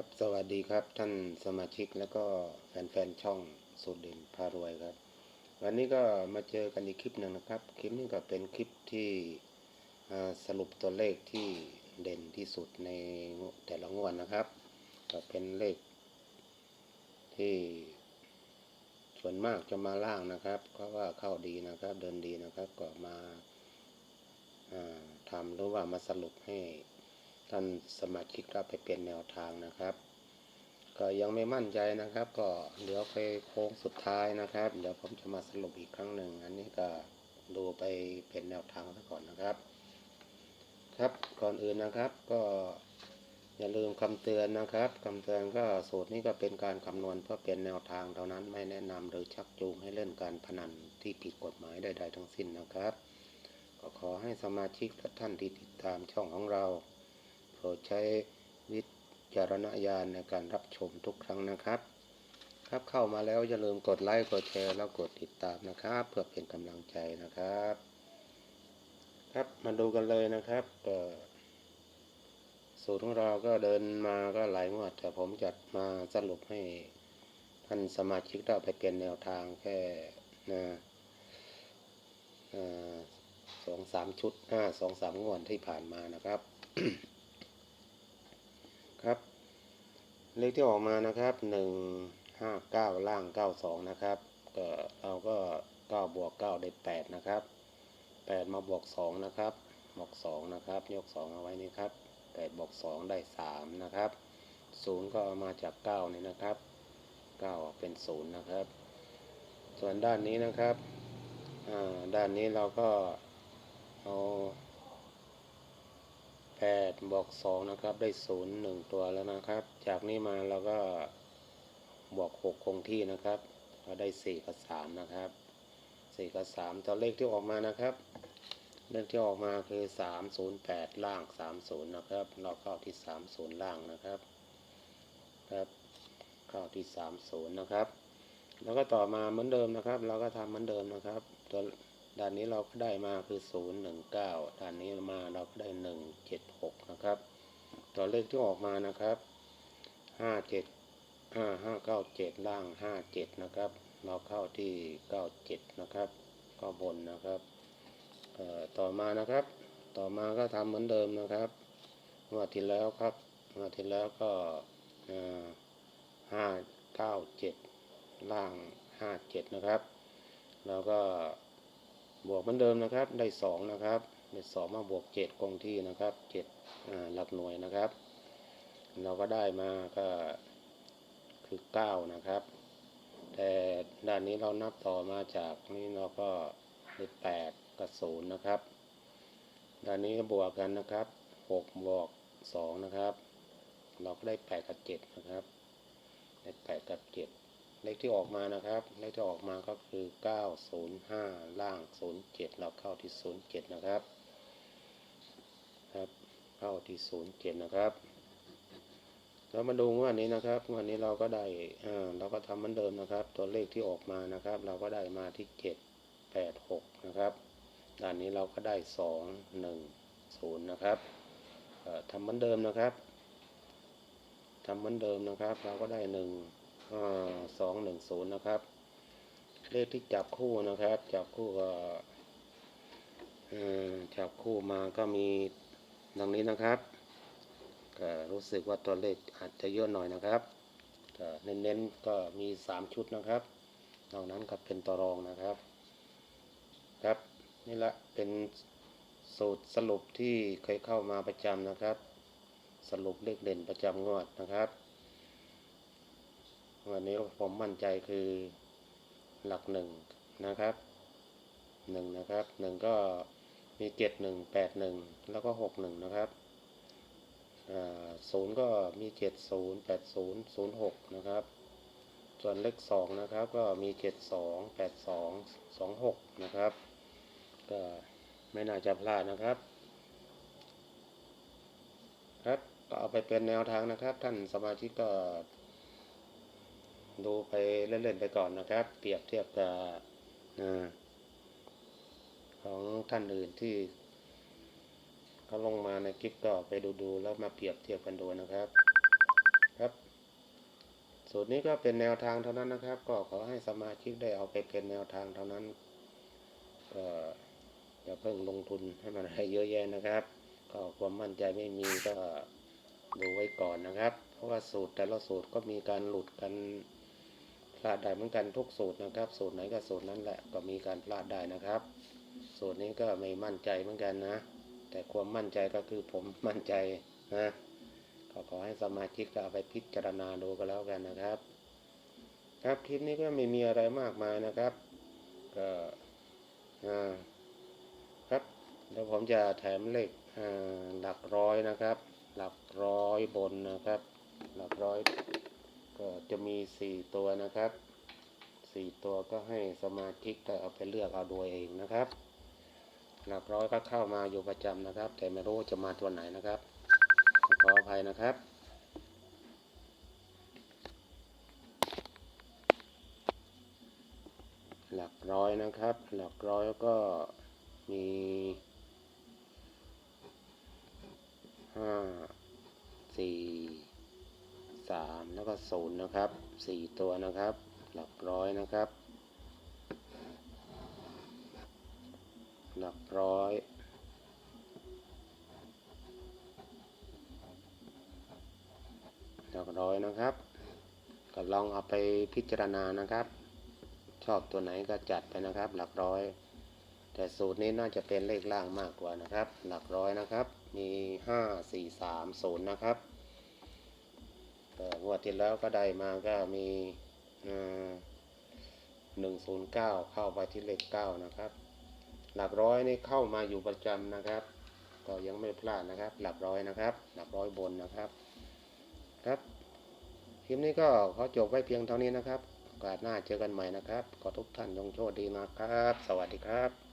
ครับสวัสดีครับท่านสมาชิกแล้วก็แฟนๆช่องสูตรเด่นพารวยครับ วันนี้ก็มาเจอกันอีกคลิปหนึ่งนะครับ คลิปนี้ก็เป็นคลิปที่สรุปตัวเลขที่เด่นที่สุดในแต่ละงวดนะครับ ก็เป็นเลข ที่ส่วนมากจะมาล่างนะครับเพราะว่าเข้าดีนะครับ เดินดีนะครับก็มาทำหรือว่ามาสรุปให้ ท่านสมาชิกรับไปเป็นแนวทางนะครับ ก็ยังไม่มั่นใจนะครับ ก็เหลือไปโค้งสุดท้ายนะครับ เดี๋ยวผมจะมาสรุปอีกครั้งหนึ่ง อันนี้ก็ดูไปเป็นแนวทางซะก่อนนะครับ ครับก่อนอื่นนะครับก็อย่าลืมคำเตือนนะครับคำเตือนก็สูตรนี้ก็เป็นการคำนวณเพื่อเป็นแนวทางเท่านั้นไม่แนะนำหรือชักจูงให้เล่นการพนันที่ผิดกฎหมายใดๆทั้งสิ้นนะครับ ก็ขอให้สมาชิกและท่านที่ติดตามช่องของเรา โปรดใช้วิจารณญาณในการรับชมทุกครั้งนะครับ ครับเข้ามาแล้วอย่าลืมกดไลค์กดแชร์แล้วกดติดตามนะครับ เพื่อเป็นกำลังใจนะครับ ครับมาดูกันเลยนะครับสูตรของเราก็เดินมาก็หลายงวดแต่ผมจัดมาสรุปให้ท่านสมาชิกได้ไปเป็นแนวทางแค่นะสองสามชุดห้าสองสามงวดที่ผ่านมานะครับ เลขที่ออกมานะครับหนึ่งห้าเก้าล่างเก้าสองนะครับก็เราก็เก้าบวกเก้าได้แปดนะครับแปดมาบวกสองนะครับบวกสองนะครับยกสองเอาไว้นี่ครับแปดบวกสองได้สามนะครับศูนย์ก็เอามาจากเก้านี่นะครับเก้าเป็นศูนย์นะครับ ส่วนด้านนี้นะครับอ่าด้านนี้เราก็เอา แปดบวกสองนะครับ ได้ศูนย์หนึ่งตัวแล้วนะครับ จากนี้มาเราก็บวกหกคงที่นะครับเราได้สี่กับสามนะครับสี่กับสามตัวเลขที่ออกมานะครับ เลขที่ออกมาคือสามศูนย์แปดล่างสามศูนย์นะครับ เราเข้าที่สามศูนย์ล่างนะครับ ครับ เข้าที่สามศูนย์นะครับ แล้วก็ต่อมาเหมือนเดิมนะครับ เราก็ทำเหมือนเดิมนะครับ ตัวด้านนี้เราก็ได้มาคือศูนย์หนึ่งเก้าด้านนี้มาเราก็ได้หนึ่งเจ็ดหกนะครับ ตัวเลขที่ออกมานะครับห้าเจ็ดห้าห้าเก้าเจ็ดล่างห้าเจ็ดนะครับ เราเข้าที่เก้าเจ็ดนะครับก็บนนะครับเอ่อต่อมานะครับ ต่อมาก็ทำเหมือนเดิมนะครับงวดที่แล้วครับงวดที่แล้วก็ห้าเก้าเจ็ดล่างห้าเจ็ดนะครับ แล้วก็บวกเหมือนเดิมนะครับ ได้สองนะครับ ได้สองมาบวกเจ็ดคงที่นะครับเจ็ดหลักหน่วยนะครับ เราก็ได้มาก็คือเก้านะครับ แต่ด้านนี้เรานับต่อมาจากนี้เราก็ได้แปดกับศูนย์นะครับด้านนี้บวกกันนะครับหกบวกสองนะครับ เราก็ได้แปดกับเจ็ดนะครับ ได้แปดกับเจ็ด เลขที่ออกมานะครับ เลขที่ออกมาก็คือ 905 ล่าง 07 เราเข้าที่ 07 นะครับ ครับ เข้าที่ 07 นะครับเรามาดูงวดนี้นะครับงวดนี้เราก็ได้อ่าเราก็ทำเหมือนเดิมนะครับ ตัวเลขที่ออกมานะครับ เราก็ได้มาที่ 7 8 6 นะครับด้านนี้เราก็ได้ 2 1 0นะครับทำเหมือนเดิมนะครับทำเหมือนเดิมนะครับ เราก็ได้ 1 สองหนึ่งศูนย์นะครับ เลขที่จับคู่นะครับ จับคู่ก็จับคู่มาก็มีดังนี้นะครับก็รู้สึกว่าตัวเลขอาจจะเยอะหน่อยนะครับก็เน้นๆก็มีสามชุดนะครับนอกนั้นก็เป็นตรองนะครับ ครับนี่ละเป็นสูตรสรุปที่เคยเข้ามาประจำนะครับ สรุปเลขเด่นประจำงวดนะครับ วันนี้ผมมั่นใจคือหลักหนึ่งนะครับหนึ่งนะครับหนึ่งก็มีเจ็ดหนึ่งแปดหนึ่งแล้วก็หกหนึ่งนะครับศูนย์ก็มีเจ็ดศูนย์แปดศูนย์ศูนย์หกนะครับ ส่วนเลขสองนะครับก็มีเจ็ดสองแปดสองสองหกนะครับ ก็ไม่น่าจะพลาดนะครับ ครับก็เอาไปเป็นแนวทางนะครับ ท่านสมาชิกก็ ดูไปเล่นๆไปก่อนนะครับ เปรียบเทียบกับของท่านอื่นที่เขาลงมาในคลิปก็ไปดูๆแล้วมาเปรียบเทียบกันดูนะครับ ครับ สูตรนี้ก็เป็นแนวทางเท่านั้นนะครับ ก็ขอให้สมาชิกได้เอาไปเป็นแนวทางเท่านั้นก็อย่าเพิ่งลงทุนให้มันอะไรเยอะแยะนะครับ ก็ความมั่นใจไม่มีก็ดูไว้ก่อนนะครับ เพราะว่าสูตรแต่ละสูตรก็มีการหลุดกัน พลาดได้เหมือนกันทุกสูตรนะครับสูตรไหนก็สูตรนั้นแหละก็มีการพลาดได้นะครับสูตรนี้ก็ไม่มั่นใจเหมือนกันนะ แต่ความมั่นใจก็คือผมมั่นใจนะก็ขอให้สมาชิกเอาไปพิจารณาดูก็แล้วกันนะครับ ครับคลิปนี้ก็ไม่มีอะไรมากมายนะครับ ก็อ่าครับเดี๋ยวผมจะแถมเลขอ่าหลักร้อยนะครับ หลักร้อยบนนะครับ หลักร้อย ก็จะมีสี่ตัวนะครับสี่ตัวก็ให้สมาชิกได้เอาไปเลือกเอาโดูเองนะครับ หลักร้อยก็เข้ามาอยู่ประจำนะครับ แต่ไม่รู้จะมาตัวไหนนะครับขออภัยนะครับหลักร้อยนะครับ หลักร้อยก็มีห้าสี่ สามแล้วก็ศูนย์นะครับสี่ตัวนะครับ หลักร้อยนะครับ หลักร้อย หลักร้อยนะครับ ก็ลองเอาไปพิจารณานะครับ ชอบตัวไหนก็จัดไปนะครับ หลักร้อย แต่สูตรนี้น่าจะเป็นเลขล่างมากกว่านะครับ หลักร้อยนะครับ มีห้าสี่สามศูนย์นะครับ งวดที่แล้วก็ได้มาก็มีหนึ่งศูนย์เก้าเข้าไปที่เลขเก้านะครับ หลักร้อยนี่เข้ามาอยู่ประจำนะครับ ก็ยังไม่พลาดนะครับ หลักร้อยนะครับ หลักร้อยบนนะครับครับคลิปนี้ก็ขอจบไว้เพียงเท่านี้นะครับโอกาสหน้าเจอกันใหม่นะครับ ขอทุกท่านจงโชคดีนะครับ สวัสดีครับ